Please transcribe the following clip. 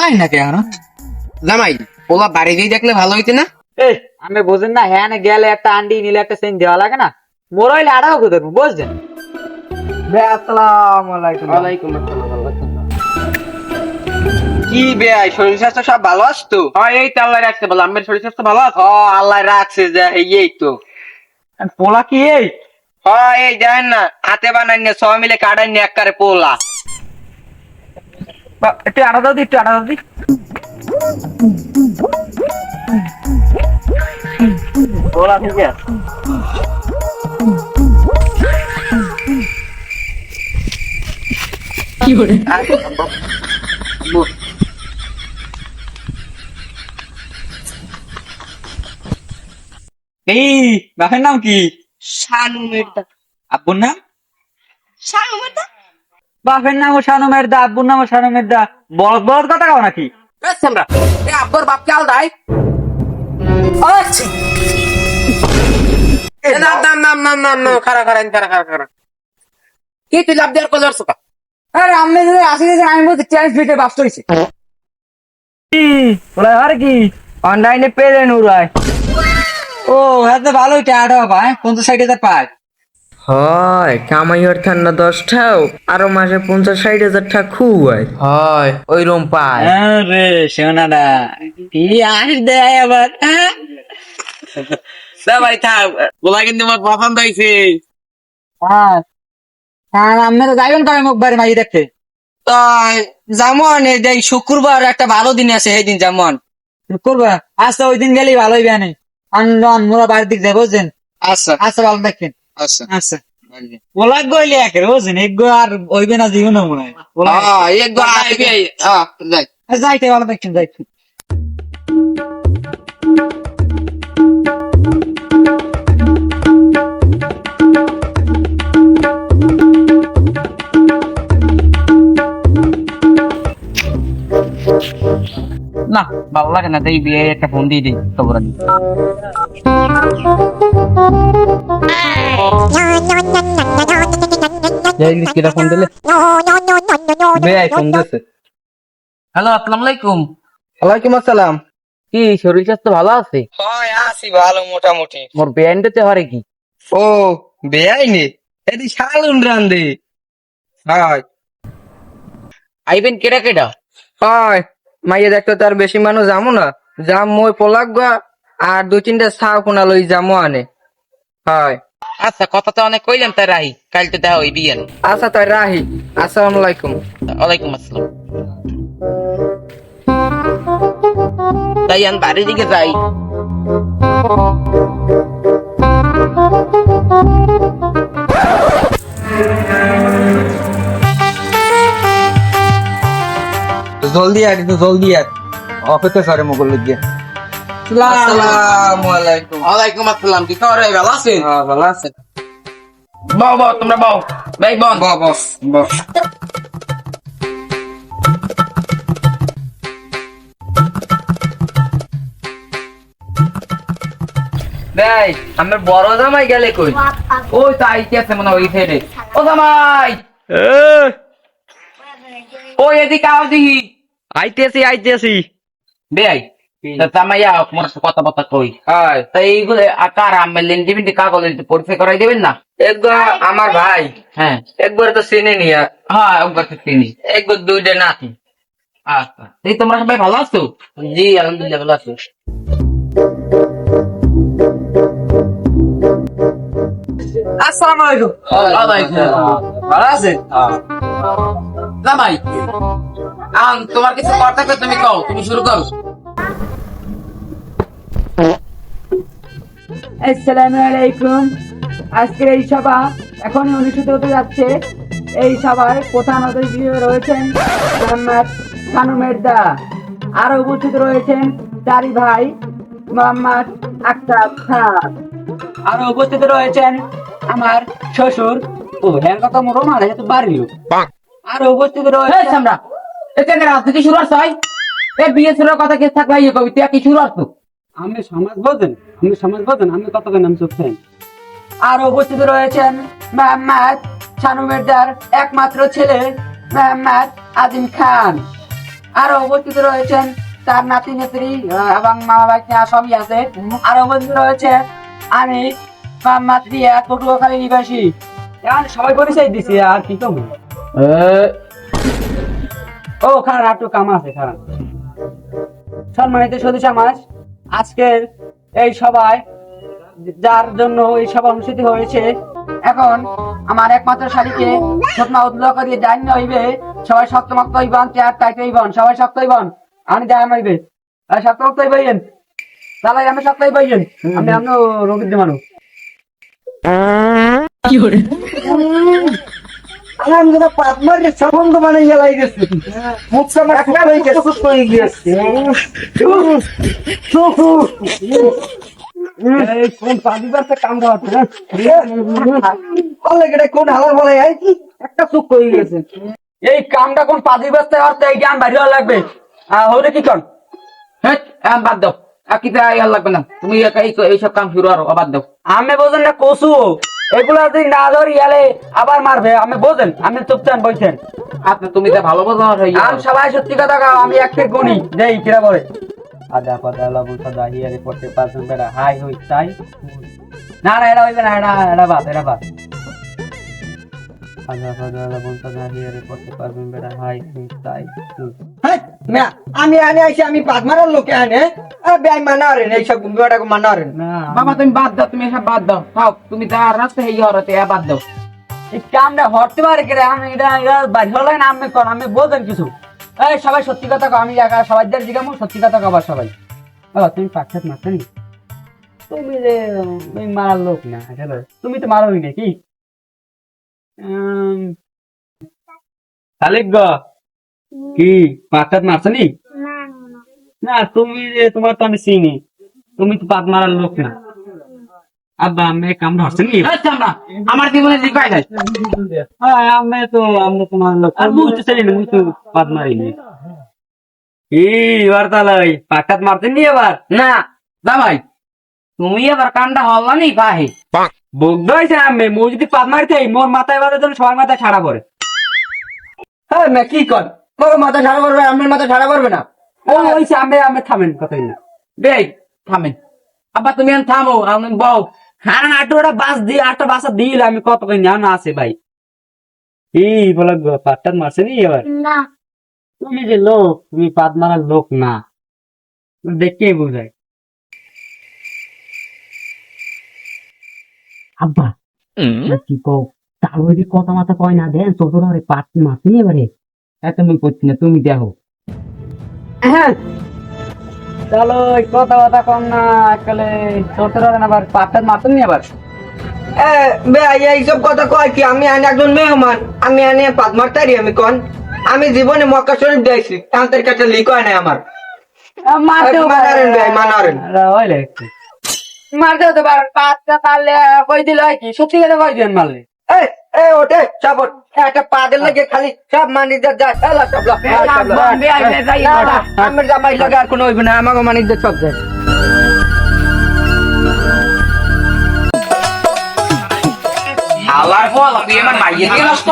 আয় না কেন? জামাই ওলা বাড়ি দিয়ে দেখলে ভালো হইতে না? এই আমি বুঝেন না হ্যাঁ গেলে একটা আন্ডি নিলে একটা সেন দেওয়া লাগে না? মোর হইলে আড়াও কোথায় বুঝছেন? আসসালামু আলাইকুম। ওয়ালাইকুম কি বেয়াই শরীর স্বাস্থ্য সব ভালো আছে তো? হ্যাঁ এই তো আল্লাহ রাখছে বলো আমার শরীর স্বাস্থ্য ভালো আছে? আল্লাহ রাখছে যে এই তো। পোলা কি এই? হ্যাঁ এই জানেন না হাতে বানাই না সবাই মিলে কাটাই নি একবারে পোলা। একটু আড়া দাও দি একটু আড়া দাও দি। ঠিক আছে এই বাপের নাম কি? শানু মেয়েটা আব্বুর নাম? শানু মেয়েটা বাপের নাম ও শানু মেরদা আব্বুর নাম ও শানু মেরদা। বড় বড় কথা কাও নাকি? আমরা। এ আব্বর বাপ কে আলদাই এ নাম নাম নাম নাম নাম নাম খারা খারা খারা খারা খারা। কি তুই লাভ দেওয়ার কলার সুকা আরে আমি যদি আসি যে আমি বলতে চ্যালেঞ্জ ফিটে বাস করেছি কি? ওরা আর কি? অনলাইনে পেলে নুরাই ও হ্যাঁ তো ভালোই হবে ভাই পঞ্চাশ ষাট হাজার পায়। হয় কামাই না দশটাও আরও মাসে পঞ্চাশ ষাট হাজার টাকা খুব হয় হয় ওই রকম পায়। আরে সোনাদা কি আস দেয় আবার হ্যাঁ? না ভাই থাক ওলা কিন্তু আমার পছন্দ হয়েছে হ্যাঁ হ্যাঁ আপনি তো যাইবেন কবে মুখ বাড়ি মাই দেখতে? তাই যেমন এই যে শুক্রবার একটা ভালো দিন আছে সেই দিন যেমন। শুক্রবার? আচ্ছা ওই দিন গেলেই ভালোই বেনে আন্দন মোরা বাড়ির দিক যাব বুঝছেন? আচ্ছা। আচ্ছা ভালো দেখেন আচ্ছা। আচ্ছা। ওলা গইলে একের বুঝছেন এগো আর ওইবে না জীবন মনে হয়। ওলা হ্যাঁ একবার আইবি হ্যাঁ যাই। যাইতে ভালো দেখছেন যাইতে। না ভালো লাগে না তাই বিয়ে একটা ফোন দিয়ে দিই খবর ফোন দিলে? বেআই ফোন দিয়েছে। হ্যালো আসসালামু আলাইকুম। ওয়ালাইকুম আসসালাম। কি শরীর স্বাস্থ্য ভালো আছে? হয় আছি ভালো মোটামুটি। মোর ব্যান্ডতে হরে কি? ও বেআই এদি শালুন রান্দে হয়। আইবেন কেডা কেডা? হয় মাইয়ে দেখতে তার বেশি মানুষ যামো না। যাম মই পলাক গা আর দুই তিনটা ছাও কোনা লই যামো আনে। হয়। আচ্ছা কথা তো অনেক কইলাম তাই রাহি। কাল তো দেখা হই বিয়ান আচ্ছা তাই রাহি। আসসালামু আলাইকুম। ওয়ালাইকুম আসসালাম। তাই আমি বাড়ির দিকে যাই। জলদি আয় একটু জলদি আয়। অপেক্ষা করে মোগল গিয়ে আসসালামু আলাইকুম। ওয়ালাইকুম আসসালাম কি খবর ভাই? ভালো আছেন? হ্যাঁ ভালো আছেন। বাও বাও তোমরা বাও ভাই বন বস বস ভাই আমার বড় জামাই গেলে কই? ওই তো আইতে আছে মনে ওই সাইডে ও জামাই! ওই এদিকে আও দেখি। আইতেছি আইতেছি। বেআই জামাইয়া তোমার সাথে কথা বার্তা কই। হয়। তা এইগুলো আকার লেন্ডি মেন্ডি কাগজ পরিচয় করাই দেবেন না? একবার আমার ভাই। হ্যাঁ। একবার তো চিনে নিয়া। হ্যাঁ একবার তো চিনি। একবার দুইটা নাতি। আচ্ছা। এই তোমরা সবাই ভালো আছো? জি আলহামদুলিল্লাহ ভালো আছো। আসসালামু আলাইকুম। ওয়ালাইকুম ভালো আছেন? জামাই আম তোমার কিছু কথা তুমি কও তুমি শুরু করো। আসসালামু আলাইকুম আজকের এই সভা এখনই অনুষ্ঠিত হতে যাচ্ছে। এই সভায় প্রধান অতিথি রয়েছেন মোহাম্মদ কানু মের্দা। আরও উপস্থিত রয়েছেন দারি ভাই মোহাম্মদ আক্তার খান। আরও উপস্থিত রয়েছেন আমার শ্বশুর ও হ্যাঁ কথা মোর মারা যেতে পারিল আরও উপস্থিত রয়েছে আমরা এখানে রাজনীতি শুরু হয়? এই বিয়ে শুরুর কথা কি থাকলে ইয়ে কবি তুই কি শুরু আসতো আমি সমাজ বোঝেন আমি সমাজ বোঝেন আমি কত নাম চুপছেন আরও উপস্থিত রয়েছেন মোহাম্মদ শানু মির্জার একমাত্র ছেলে মোহাম্মদ আজিম খান। আরও উপস্থিত রয়েছেন তার নাতি নেত্রী এবং মামা ভাই সবই আছে। আরও উপস্থিত রয়েছে আমি মোহাম্মদ রিয়া পটুয়াখালী নিবাসী। এখন সবাই পরিচয় দিছি আর কি কম ও খারাপ একটু কাম আছে খারাপ সম্মানিত সদস্য সমাজ আজকের এই সভায় যার জন্য এই সভা অনুষ্ঠিত হয়েছে এখন আমার একমাত্র শাড়িকে স্বপ্ন উদ্যোগ করিয়ে জানি হইবে সবাই শক্তমক্ত হইবন চেয়ার টাইট হইবন সবাই শক্ত হইবন। আমি জানান হইবে আর শক্তমক্ত হইবেন? তাহলে আমি শক্ত হইবেন আমি আমি রোগীর মানুষ সম্বন্ধ মানে গেলাই গেছে। মুখটা আমার একটা হয়ে গেছে। হয়ে গেছে এই কোন কাম কোন বলে একটা হয়ে গেছে। এই কামটা কোন পাদি বাজতে হরতে এই জ্ঞান বাইরে লাগবে? হলে কি হেট, আম বাদ দাও। আর কি লাগবে না। তুমি এইসব কাম শুরু আর বাদ দাও। আমি বোঝেন না কসু। এগুলা যদি না ধরি এলে আবার মারবে। আমি বোঝেন আমি চুপচান বইছেন। আপনি তুমি তো ভালো বোঝো আমি সবাই সত্যি কথা কাও আমি একটা গুণি। দেই কিরা বলে? আদা পাতা লাবু সাদা হিয়ারে পড়তে পারছেন বেড়া হাই হই তাই? না না এটা হইবে না এটা এটা বাদ এটা বাদ। সাদা হিয়ারে পড়তে পারছেন বেড়া হাই হই তাই আমি আনে আইছি আমি পাতমারের লোকে আনে মানা এইসব মানা হরেন বাবা তুমি বাদ দাও তুমি এসব বাদ দাও। খাও তুমি তার রাস্তা হেই হরতে বাদ দাও। এই কামটা হরতে পারে কিরে আমি এটা এটা বাড়ি হলে না আমি কর আমি কিছু। এই সবাই সত্যি কথা কও আমি একা সবাই দের জিগামু সত্যি কথা কবার সবাই। বাবা তুমি পাক্ষাত মারতে নি? তুমি যে মারার লোক না তুমি তো মারোই না কি গ। কি পাক্ষাত মারছে নি না তুমি যে তোমার তো আমি চিনি। তুমি তো পাত মারার লোক না। আব্বা আমি কাম আমার জীবনে নাই। হ্যাঁ, আমি তো আমি তোমার লোক। আর বুঝতে চাই না বুঝতে পাত মারিনি। এবার তাহলে ওই পাকাত নি এবার? না না ভাই। তুমি এবার কামটা হল্লা নি ভাই বগ্ধ হয়েছে আমি মু যদি পাত মারিতে মোর মাথায় বাদে সবার মাথায় ছাড়া পড়ে। হ্যাঁ কি কর? মোর মাথা ছাড়া পড়বে আমার মাথা ছাড়া পড়বে না। ও হয়েছে আমি আমি থামেন কথাই না বেই থামেন। আব্বা তুমি এখন থামো আমি বউ। হ্যাঁ আটো ওটা বাস দিয়ে আটটা বাসা দিল আমি কত কই না না আছে ভাই। বলে পাটটাত মারছে নি এবার? না। তুমি যে লোক তুমি পাত মারার লোক না। দেখতেই বোঝায়। আব্বা কি কও? ওই কথা মাথা কয় না দেন ছোট ধরে পাট মারছি এবারে এত তুমি করছি না তুমি দেখো। হ্যাঁ। চলো কথা কথা কম না আবার পাটটা মারতেন নি আবার এইসব কথা কয় কি? আমি আনে একজন মেহমান আমি আনে পাতমার তারি আমি কোন। আমি জীবনে মক্কা শরীফ দিয়েছি তান্তের কাছে লিক হয় না আমার মানারেন ভাই, মানারেন। মারতে হতে পারেন পাঁচটা মারলে কই দিল হয় কি? সত্যি কথা কই দিন মারলে? এই এ ওঠে সব ওঠ। একটা পাগল লাগে খালি? সব মানিজার যায় এলা সব আমার জামাই লাগে আর কোনো হইবে না আমাকে মানিজার সব যায় আল্লাহর ফল তুই আমার মাইয়ে দিয়ে নষ্ট